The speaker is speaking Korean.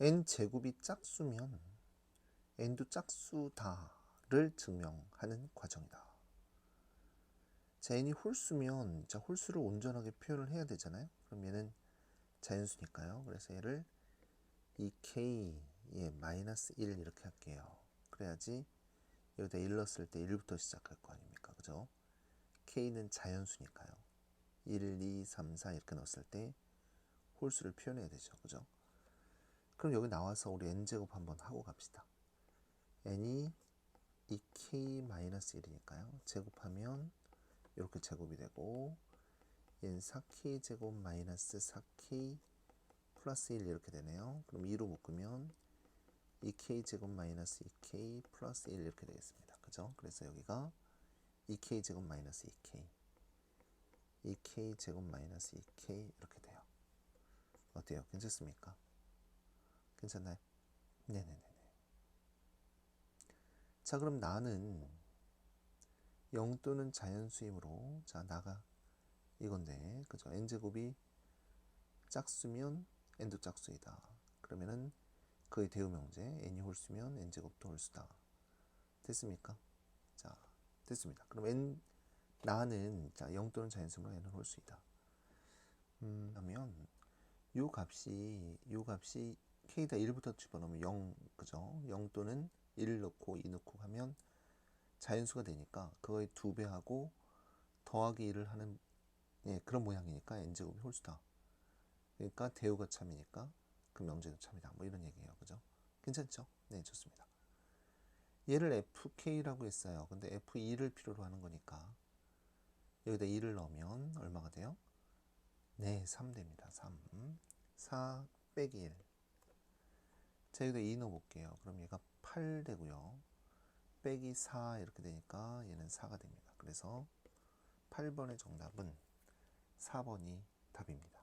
n 제곱이 짝수면 n도 짝수다를 증명하는 과정이다. 자, n이 홀수면 자, 홀수를 온전하게 표현을 해야 되잖아요. 그럼 얘는 자연수니까요. 그래서 얘를 2k 마이너스 1 이렇게 할게요. 그래야지 여기다 1 넣었을 때 1부터 시작할 거 아닙니까? 그죠? k는 자연수니까요. 1, 2, 3, 4 이렇게 넣었을 때 홀수를 표현해야 되죠. 그죠? 그럼 여기 나와서 우리 n제곱 한번 하고 갑시다. n이 2k-1이니까요. 제곱하면 이렇게 제곱이 되고 얘는 4k 제곱 마이너스 4k 플러스 1 이렇게 되네요. 그럼 2로 묶으면 2k 제곱 마이너스 2k 플러스 1 이렇게 되겠습니다. 그죠? 그래서 여기가 2k 제곱 마이너스 2k 2k 제곱 마이너스 2k 이렇게 돼요. 어때요? 괜찮습니까? 괜찮나요? 네네네네. 자, 그럼 나는 0 또는 자연수이므로 자, 나가 이건데 그죠? n제곱이 짝수면 n도 짝수이다. 그러면은 그의 대우명제 n이 홀수면 n제곱도 홀수다. 됐습니까? 자, 됐습니다. 그럼 n 나는 자, 0 또는 자연수면 n은 홀수이다. 음, 그러면 요 값이 요 값이 k다 1부터 집어넣으면 0 그죠? 0 또는 1 넣고 2 넣고 하면 자연수가 되니까 그거의 두 배하고 더하기 1을 하는 예, 그런 모양이니까 n제곱이 홀수다. 그러니까 대우가 참이니까 그 명제도 참이다. 뭐 이런 얘기예요. 그죠? 괜찮죠? 네, 좋습니다. 얘를 fk라고 했어요. 근데 f2를 필요로 하는 거니까 여기다 2를 넣으면 얼마가 돼요? 네, 3 됩니다. 3. 4 빼기 1. 자, 여기다 2 넣어볼게요. 그럼 얘가 8 되고요. 빼기 4 이렇게 되니까 얘는 4가 됩니다. 그래서 8번의 정답은 4번이 답입니다.